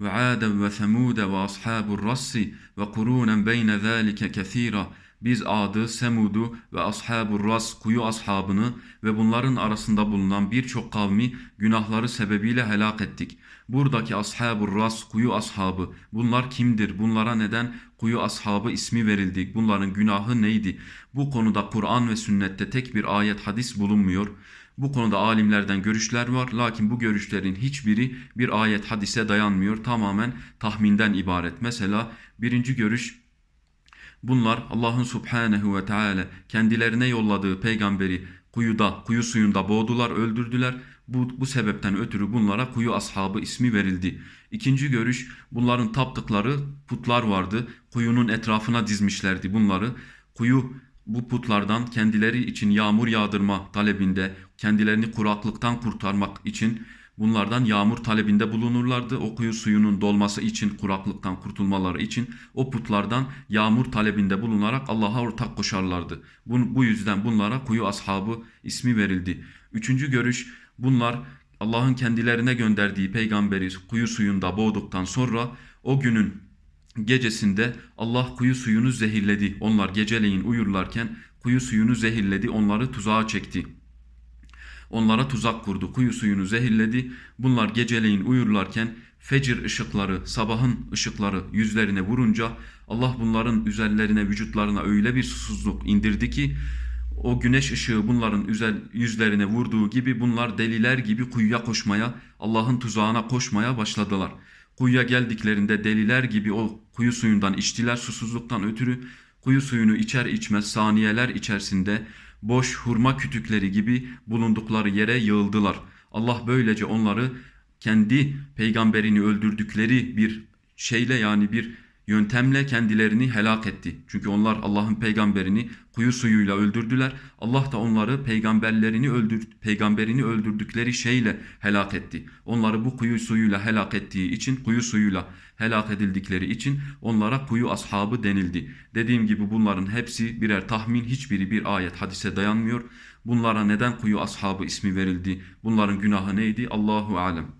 ve ashabur rassi ve kurunen beyne zalike kesira. Biz Ad'ı, Semud'u ve ashabur ras kuyu ashabını ve bunların arasında bulunan birçok kavmi günahları sebebiyle helak ettik. Buradaki ashabur ras kuyu ashabı bunlar kimdir? Bunlara neden kuyu ashabı ismi verildi? Bunların günahı neydi? Bu konuda Kur'an ve sünnette tek bir ayet hadis bulunmuyor. Bu konuda alimlerden görüşler var lakin bu görüşlerin hiçbiri bir ayet hadise dayanmıyor. Tamamen tahminden ibaret. Mesela birinci görüş bunlar Allah'ın subhanehu ve teala kendilerine yolladığı peygamberi kuyuda, kuyu suyunda boğdular, öldürdüler. Bu, bu sebepten ötürü bunlara kuyu ashabı ismi verildi. İkinci görüş bunların taptıkları putlar vardı. Kuyunun etrafına dizmişlerdi bunları. Kuyu bu putlardan kendileri için yağmur yağdırma talebinde, kendilerini kuraklıktan kurtarmak için bunlardan yağmur talebinde bulunurlardı. O kuyu suyunun dolması için, kuraklıktan kurtulmaları için o putlardan yağmur talebinde bulunarak Allah'a ortak koşarlardı. Bu, bu yüzden bunlara kuyu ashabı ismi verildi. Üçüncü görüş bunlar Allah'ın kendilerine gönderdiği peygamberi kuyu suyunda boğduktan sonra o günün gecesinde Allah kuyu suyunu zehirledi. Onlar geceleyin uyurlarken kuyu suyunu zehirledi, onları tuzağa çekti. Onlara tuzak kurdu, kuyu suyunu zehirledi. Bunlar geceleyin uyurlarken fecir ışıkları, sabahın ışıkları yüzlerine vurunca Allah bunların üzerlerine, vücutlarına öyle bir susuzluk indirdi ki o güneş ışığı bunların yüzlerine vurduğu gibi bunlar deliler gibi kuyuya koşmaya, Allah'ın tuzağına koşmaya başladılar. Kuyuya geldiklerinde deliler gibi o kuyu suyundan içtiler susuzluktan ötürü. Kuyu suyunu içer içmez saniyeler içerisinde boş hurma kütükleri gibi bulundukları yere yığıldılar. Allah böylece onları kendi peygamberini öldürdükleri bir şeyle yani bir yöntemle kendilerini helak etti. Çünkü onlar Allah'ın peygamberini kuyu suyuyla öldürdüler. Allah da onları peygamberlerini öldür peygamberini öldürdükleri şeyle helak etti. Onları bu kuyu suyuyla helak ettiği için kuyu suyuyla helak edildikleri için onlara kuyu ashabı denildi. Dediğim gibi bunların hepsi birer tahmin, hiçbiri bir ayet hadise dayanmıyor. Bunlara neden kuyu ashabı ismi verildi? Bunların günahı neydi? Allahu alem.